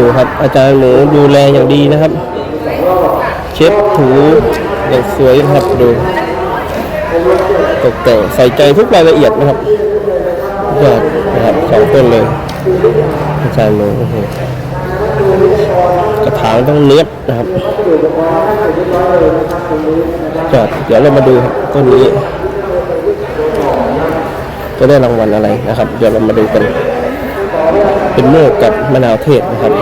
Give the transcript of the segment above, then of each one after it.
ดูครับ อาจารย์หนูดูแลอย่างดีนะครับ เช็ดถูอย่างสวยนะครับดูตกแต่งใส่ใจทุกรายละเอียดนะครับยอดนะครับสองต้นเลยอาจารย์หนูกระถางต้องเนียบนะครับยอดเดี๋ยวเรามาดูครับต้นนี้จะได้รางวัลอะไรนะครับ เดี๋ยวเรามาดูกัน เป็นโมกกับมะนาวเทศนะครับ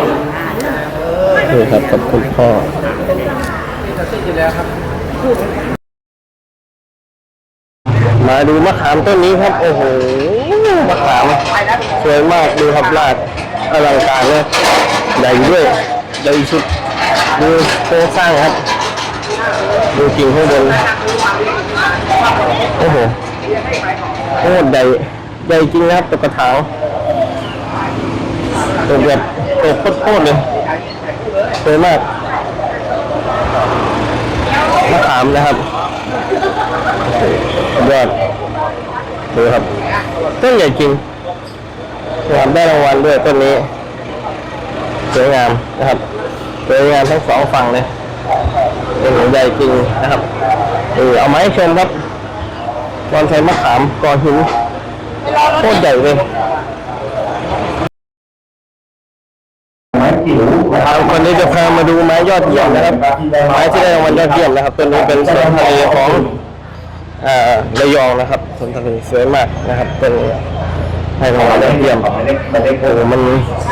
นี่ครับกับคุณพ่อมาดูมะขามต้นนี้ครับ โอ้โหมะขามสวยมากดูครับลาดอลังการเลยใหญ่ด้วยใหญ่สุดดูโครงสร้างครับ ดูกิ่งข้างบนโอ้โหโอ้ใหญ่ใหญ่จริงนะครับตกกระถาง ตัวแบบตัวโคตรเลยสวยมากมะขามนะครับยอดดูครับต้นใหญ่จริงนะครับได้รางวัลด้วยต้นนี้สวยงามนะครับสวยงามทั้งสองฝั่งเลยเป็นใหญ่จริงนะครับเออเอาไมาให้ชมครับบอนไซมะขามกอหินโคตรใหญ่เลย นะครับวันนี้จะพามาดูไม้ยอดเยี่ยมนะครับ ไม้ที่ได้รางวัลยอดเยี่ยมนะครับต้นนี้เป็นสวนทะเลของอ่าระยองนะครับสวนทะเลสวยมากนะครับเป็นให้รางวัลยอดเยี่ยมโอ้โหมัน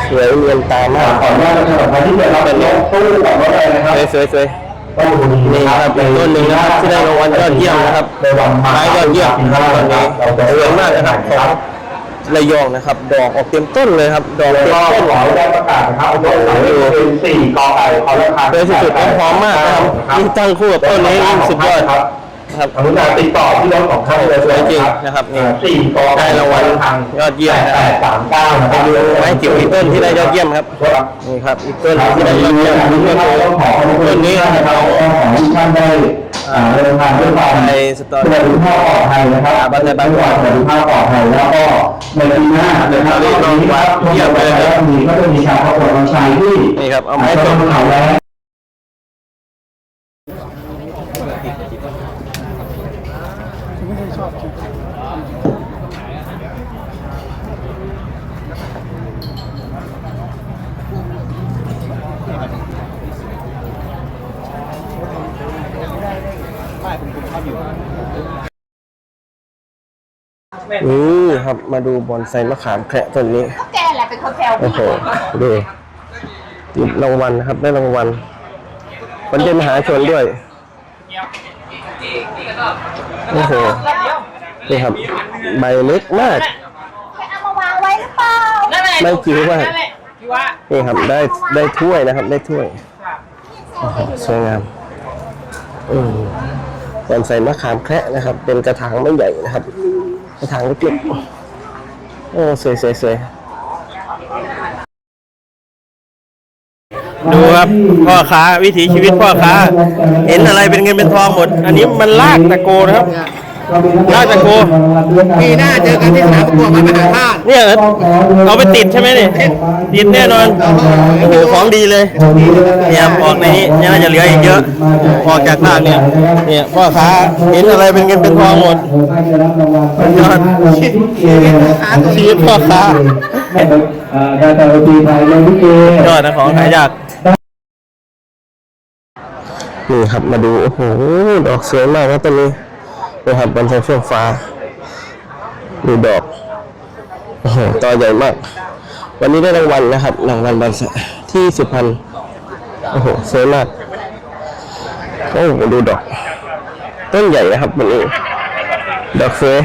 สวยเรียนตามากขออนุญาตประชาสัมพันธ์ที่เกิดเราเป็นรถตู้ของรถอะไรนะครับสวยสวยสวยต้องดูดีนี่ครับเป็นต้นหนึ่งนะครับที่ได้รางวัลยอดเยี่ยมนะครับในวันไม้ยอดเยี่ยมนะครับตอนนี้สวยมากนะครับของ ระยองนะครับ ดอกออกเต็มต้นเลยครับ ดอกแล้วเต็มก็ต้นขออนุญาตประกาศนะครับรถสายเป็นสี่กอไก่ขอราคาโดยสุดๆและหอมมากนะครับยิ่งตั้งคู่กับต้นนี้ยิ่งสุดยอดครับครับอนุญาตติดต่อที่รถของท่านเลยสวยจริงนะครับนี่สี่กอได้รางวัลยอดเยี่ยมนะครับแปดสามเก้านะคไปรับดูไม้จิ๋วอีกต้นที่ได้ยอดเยี่ยมครับนี่ครับอีกต้นที่ได้ยอดเยี่ยมก็คือต้นนี้นะครับของทุกท่านได้ อ่าเดินทางด้วยความในสตอสวัรี่สดิภาพปลอดภัยนะครับอ่าบ้านในบ้านสวัสดิภาพปลอดภัยแล้วก็ในปีหน้านะครับนี่ลองวัดเยี่ยมเลยครับมีก็จะมีการประกวดวันชัยที่นี่ครับเอาไม้ให้ตต้กนเขาแล้ว นี่ครับมาดูบอนไซมะขามแคระต้นนี้แกแหละเป็นคนแซวโอ้พี่โหดูติดรางวัลนะครับได้รางวัลวันเย็นมหาชนด้วยโอ้โหนี่ครับ ใบเล็กมากเอามาวางไว้หรือเปล่าไม่จิ๋วมากนี่ครับได้ได้ถ้วยนะครับ ได้ถ้วยโอ้โหสวยงามอืม่อนใส่มะขามแคระนะครับ เป็นกระถางไม่ใหญ่นะครับ กระถางเล็กๆโอ้สวยสวยสวยดูครับพ่อค้าวิถีชีวิตพ่อค้า เห็นอะไรเป็นเงินเป็นทองหมด อันนี้มันลากตะโกนะครับ ลากตะโกปีหน้าเจอกันที่สนามประกวดมหาธาตุเนี่ยเอาไปติดใช่ไหมเนี่ยติดแน่นอนโอ้โหของดีเลยเนี่ยออกในนี้เนี่ยน่าจะเหลืออีกเยอะออกจากภาคเนี่ยเนี่ยพ่อค้าเห็นอะไรเป็นเงินเป็นทองหมดยอดชีวิตพ่อค้าดาตาตีไทยเลยลิเกยอดนะของหายากนี่ครับมาดูโอ้โหดอกสวยมากนะต้นนี้ นะครับบนไฟเฟื่องฟ้าดูดอกโอ้โหตอใหญ่มาก วันนี้ได้รางวัลนะครับรางวัลบอลที่สุพรรณโอ้โหสวยมากโอ้โหดูดอก ต้นใหญ่นะครับวันนี้ดอกสวย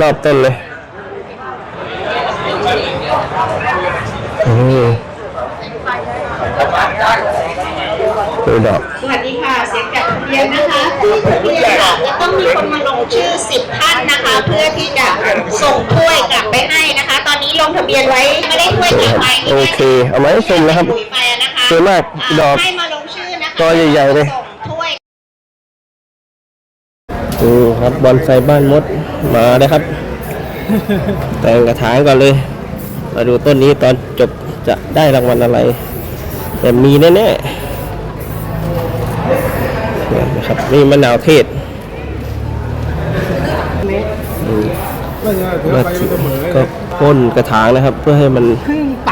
รอบต้นเลยอืม ดูดอก สวัสดีค่ะ เสียงจากทะเบียนนะคะที่ทะเบียนค่ะจะต้องมีคนมาลงชื่อ10ท่านนะคะ เพื่อที่จะส่งถ้วยกลับไปให้นะคะ ตอนนี้ลงทะเบียนไว้ไม่ได้ถ้วยกลับไปโอเค เอามาให้ชมนะครับปุ๋ยไปนะคะสวยมากดอกให้มาลงชื่อนะคะตัวใหญ่ๆเลย ส่งถ้วยดูครับบอลไซบ้านมดมาเลยครับ แต่งกระถางก่อนเลย มาดูต้นนี้ตอนจบจะได้รางวัลอะไร แต่มีแน่ๆเนี่ยนะครับนี่มะนาวเทศอืมมาถึงก็พ่นกระถางนะครับ เพื่อให้มัน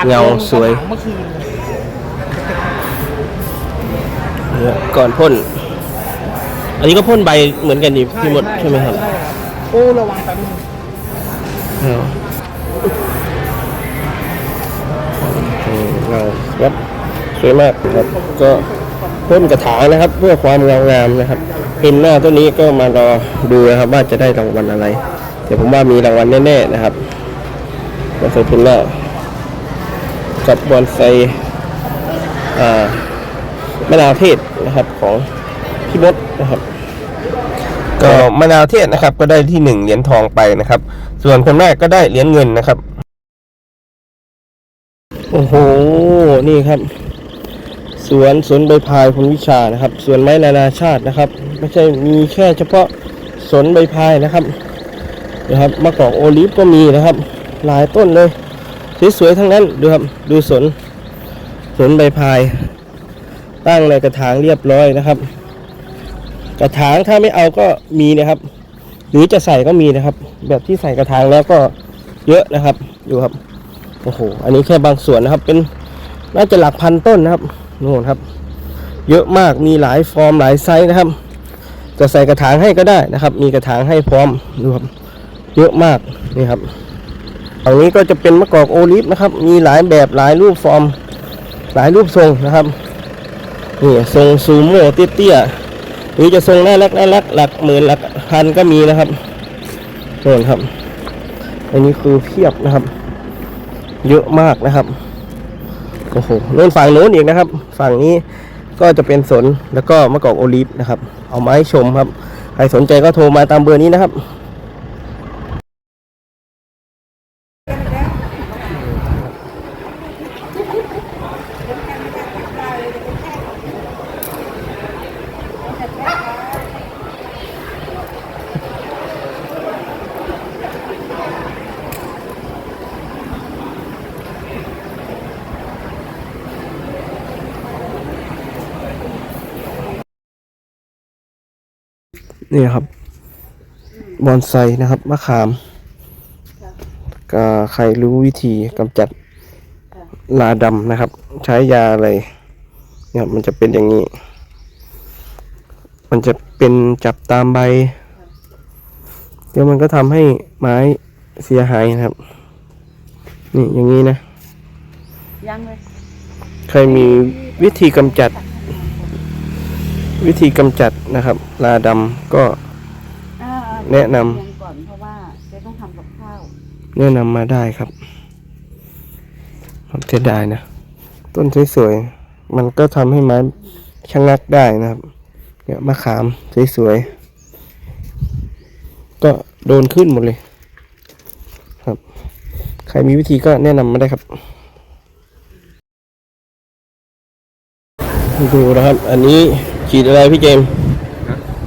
เงาสวยเมื่อคืนเนี่ยก่อนพ่น อันนี้ก็พ่นใบเหมือนกันนี่พี่มดใช่ไหมครับ โอ้ระวังแป๊บนึงเอาอืมเงาครับสวยมากครับก็ พ่นกระถางนะครับ เพื่อความเงางามนะครับเอ็มหน้าต้นนี้ก็มารอดูนะครับว่าจะได้รางวัลอะไรเดี๋ยวผมว่ามีรางวัลแน่ๆนะครับบอนไซเพนหน้ากับบอนไซอ่ามะนาวเทศนะครับของพี่มดนะครับ ก็มะนาวเทศนะครับ ก็ได้ที่หนึ่งเหรียญทองไปนะครับ ส่วนคนแรกก็ได้เหรียญเงินนะครับ โอ้โห นี่ครับส วนสวนใบพายพลวิชานะครับสวนไม้นานาชาตินะครับ ไม่ใช่มีแค่เฉพาะสวนใบพายนะครับนะครับมะกอกโอลิฟก็มีนะครับ หลายต้นเลยสวยๆทั้งนั้นดูครับดูสวนสวนใบพาย ตั้งในกระถางเรียบร้อยนะครับ กระถางถ้าไม่เอาก็มีนะครับ หรือจะใส่ก็มีนะครับ แบบที่ใส่กระถางแล้วก็เยอะนะครับ ดูครับโอ้โหอันนี้แค่บางส่วนนะครับเป็นน่าจะหลักพันต้นนะครับ นู่นครับ เยอะมากมีหลายฟอร์มหลายไซส์นะครับ จะใส่กระถางให้ก็ได้นะครับ มีกระถางให้พร้อมดูครับเยอะมากนี่ครับฝั่งนี้ก็จะเป็นมะกอกโอลิฟนะครับ มีหลายแบบหลายรูปฟอร์ม หลายรูปทรงนะครับนี่ทรงซูโม่เตี้ยๆหรือจะทรงน่ารักน่ารักหลักหมื่นหลักพันก็มีนะครับโน่นครับ อันนี้คือเพียบนะครับ เยอะมากนะครับ โอ้โหโน่นฝั่งโน้นอีกนะครับ ฝั่งนี้ก็จะเป็นสนแล้วก็มะกอกโอลิฟนะครับ เอามาให้ชมครับ ใครสนใจก็โทรมาตามเบอร์นี้นะครับ นี่ครับ บอนไซนะครับมะขามก็ใครรู้วิธีกำจัดลาดำนะครับ ใช้ยาอะไรเนี่ยมันจะเป็นอย่างนี้ มันจะเป็นจับตามใบเดี๋ยวมันก็ทำให้ไม้เสียหายนะครับ นี่อย่างนี้นะยังเลยใครมีวิธีกำจัด วิธีกำจัดนะครับ ลาดำก็ อ่าแนะนำ เรียก่อนเพราะว่าเจ๊ต้องทำกับข้าวแนะนำมาได้ครับผมเสียดายนะ ต้นสวยๆ มันก็ทำให้ไม้ชะงักได้นะครับ เนี่ยมะขามสวยๆ ก็โดนขึ้นหมดเลยครับ ใครมีวิธีก็แนะนำมาได้ครับ ดูนะครับ อันนี้ ฉีดอะไรพี่เจมส์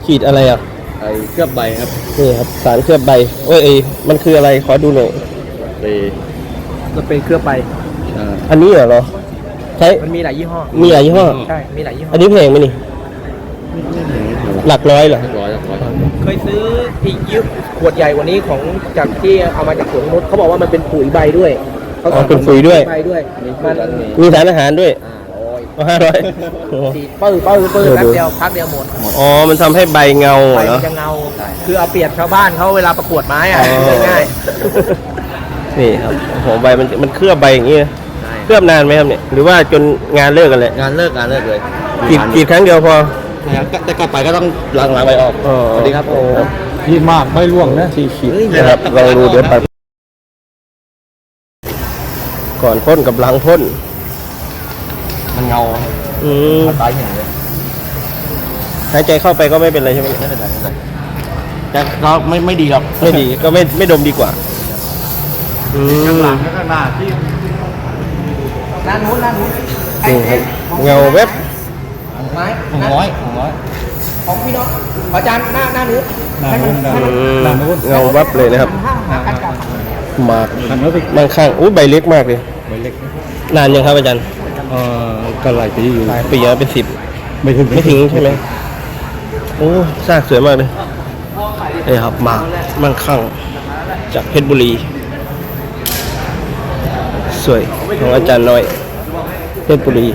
ฉีดอะไรอะไอ้เคลือบใบครับนี่ครับสารเคลือบใบโอ้ยเอ้ยมันคืออะไรขอดูหน่อยไปมันเป็นเคลือบใบอันนี้เหรอใช้มันมีหลายยี่ห้อมีหลายยี่ห้อใช่มีหลายยี่ห้ออันนี้แพงไหมนี่หลักร้อยเหรอร้อยร้อยเคยซื้ออีกยุขวดใหญ่กว่านี้ของจากที่เอามาจากสวนนุชเขาบอกว่ามันเป็นปุ๋ยใบด้วยขาอ๋อเป็นปุ๋ยด้วยใบด้วยมันมีสารอาหารด้วยอ่า โอ้ยห้าร้อยฉีดปื้อปื้อปื้อเออแป๊ดูบเดียวพักเดียวหมดอ๋อ มันทำให้ใบเงาใบเหรมัอนจะเงา คือเอาเปรียบชาวบ้านเขาเวลาประกวดไม้อะอ๋อง่ายนี่ครับโอ้โหใบมันมันเคลือบใบอย่างงี้นะๆเคลือบนานไหมครับเนี่ย หรือว่าจนงานเลิกกันเลยงานเลิกงานเลิกเลยกรีดกรีดครั้งเดียวพอแต่กลับไปก็ต้องล้างล้างใบออกอ๋อ สวัสดีครับโอ้พี่มากไม่ร่วงนะที่ขีดนะครับลองดูเดี๋ยวไปก่อนพ่นกับหลังพ่น มันเงาอืมตายเห็นเลยหายใจเข้าไปก็ไม่เป็นไรใช่ไหมไม่เป็นไรไม่เป็นไรแต่ก็ไม่ไม่ดีหรอกไม่ดีก็ไม่ไม่ดมดีกว่าอืมข้างหลังและข้างหน้าที่ด้านนู้นด้านนู้นนี่ครับเงาเว็บไม้หนึ่งร้อยหนึ่งร้อยของพี่น้องขอจานหน้าหน้านู้นให้มันให้มันอืมเงาวับเลยนะครับห้างหากันกับหมากบางข้างอุ้ยใบเล็กมากเลยใบเล็กนานยังครับอาจารย์ เอ่อก็หลายปีอยู่หลายปีแล้วเป็นสิบไม่ถึงไม่ถึงใช่ไหมโอ้ซากสวยมากเลยนี่ครับหมากมั่งคั่งจากเพชรบุรี สวยของอาจารย์น้อยเพชรบุรี